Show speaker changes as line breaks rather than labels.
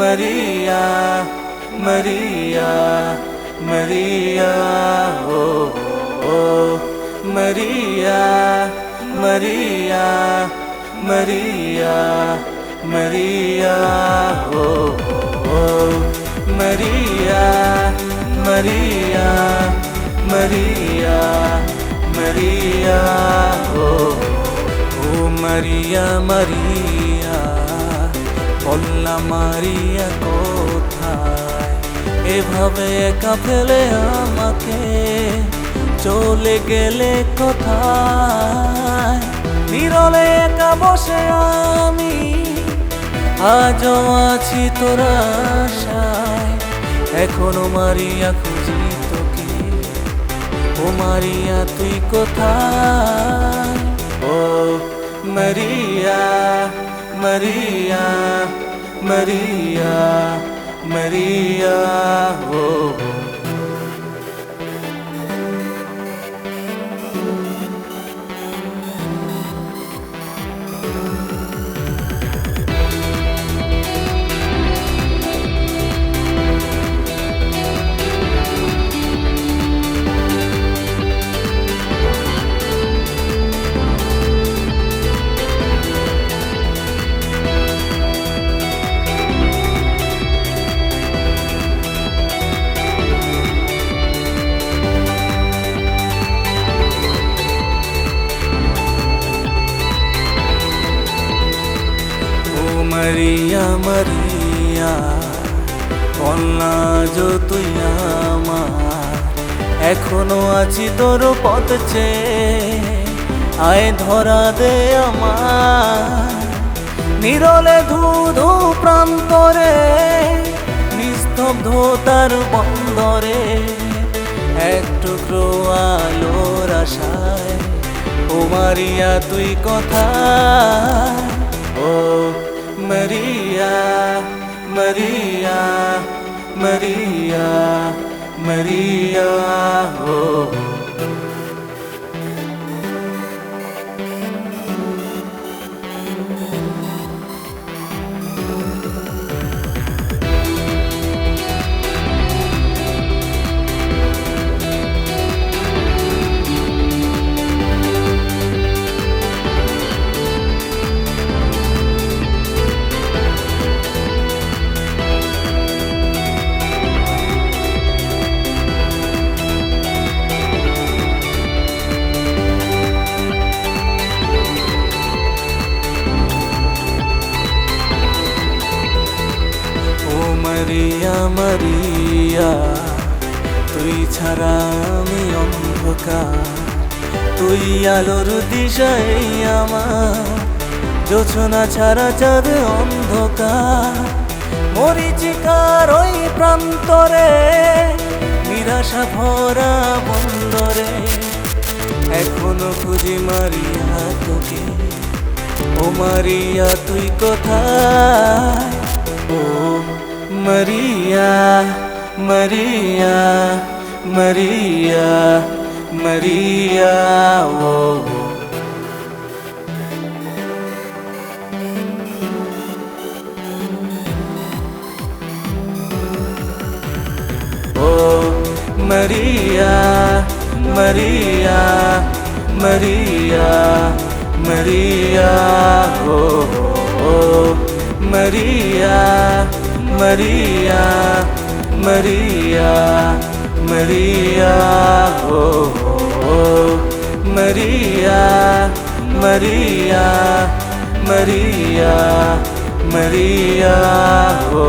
Maria, Maria, Maria, oh, oh, oh, Maria, Maria, Maria, Maria, oh, oh, oh. Maria, Maria, Maria, Maria, oh, oh, oh. Maria, Maria. বললা মারিয়া কোথায়? এভাবে একা ফেলে আমাকে চলে গেলে কোথায়? নিরলে একা বসে আমি, আজও আছি তোর আশায়। এখনও মারিয়া খুঁজি তোকে, ও মারিয়া তুই কোথায়? ও মারিয়া মারিয়া Maria, Maria, oh. oh. মারিয়া মারিয়া, কন্যা তুই আমার। এখনও আছি তোর চেয়ে, আয় ধরা দে আমার। নিরলে ধু ধু প্রান্তরে নিস্তব্ধতার বন্দরে, এক টুকরো আলোর আশায়, ও মারিয়া, তুই কথা, ও Maria, Maria, Maria, Maria. Oh. মারিয়া তুই ছাড়া আমি অন্ধকার। তুই আলোর দিশাই আমার যোছনা ছাড়া চাঁদ অন্ধকার। মরিচিকার ওই প্রান্তরে, নিরাশা ভরা বন্দরে। এখনও খুঁজি মারিয়া তোকে, ও মারিয়া তুই কোথায়? ও Maria, Maria, Maria, Maria, oh, oh. oh. Maria, Maria, Maria, Maria, oh, oh, oh. Maria. मरिया मरिया मरिया हो मरिया मरिया मरिया मरिया हो